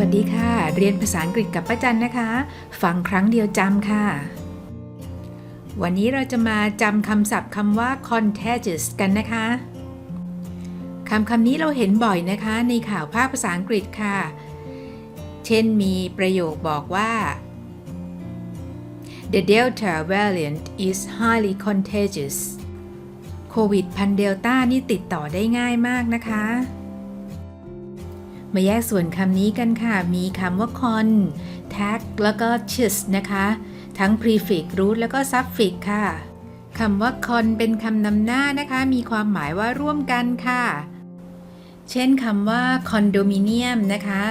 วัสดีค่ะ เรียนภาษาอังกฤษกับป้าจันนะคะ ฟังครั้งเดียวจำค่ะ วันนี้เราจะมาจำคำศัพท์คำว่า contagious กันนะคะคำคำนี้เราเห็นบ่อยนะคะ ในข่าวภาคภาษาอังกฤษค่ะ เช่นมีประโยคบอกว่า The Delta variant is highly contagious โควิดพันเดลต้านี่ติดต่อได้ง่ายมากนะคะ มาแยกส่วนคำนี้กันค่ะ มีคำว่า con tag แล้วก็ chis นะคะ ทั้ง prefix root แล้วก็ suffix ค่ะคำว่า con เป็นคำนำหน้านะคะ มีความหมายว่าร่วมกันค่ะ เช่นคำว่า condominium นะคะ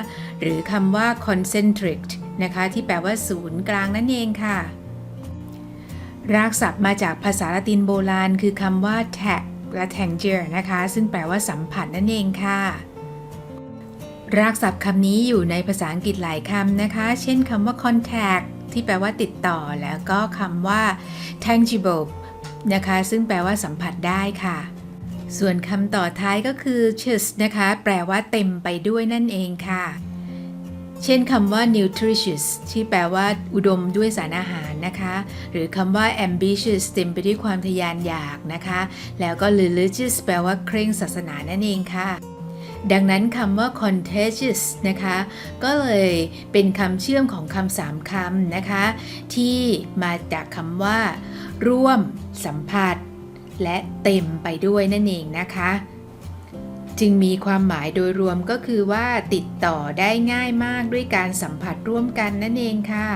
หรือคำว่า concentric นะคะ ที่แปลว่าศูนย์กลางนั่นเองค่ะ รากศัพท์มาจากภาษาละตินโบราณ คือคำว่า tag และ tanger นะคะ ซึ่งแปลว่าสัมผัสนั่นเองค่ะ รากศัพท์คำนี้อยู่ในภาษาอังกฤษหลายคำนะคะ เช่นคำว่า contact ที่แปลว่าติดต่อ แล้วก็คำว่า tangible นะคะ ซึ่งแปลว่าสัมผัสได้ค่ะ ส่วนคำต่อท้ายก็คือ chus นะคะ แปลว่าเต็มไปด้วยนั่นเองค่ะ เช่นคำว่า nutritious ที่แปลว่าอุดมด้วยสารอาหารนะคะ หรือคำว่า ambitious เต็มไปด้วยความทะยานอยากนะคะ แล้วก็ religious แปลว่าเคร่งศาสนานั่นเองค่ะ ดังนั้นคำว่า contagious นะคะ ก็เลยเป็นคำเชื่อมของคำสามคำนะคะ ที่มาจากคำว่า ร่วม สัมผัส และเต็มไปด้วยนั่นเองนะคะ จึงมีความหมายโดยรวมก็คือว่าติดต่อได้ง่ายมากด้วยการสัมผัสร่วมกันนั่นเองค่ะ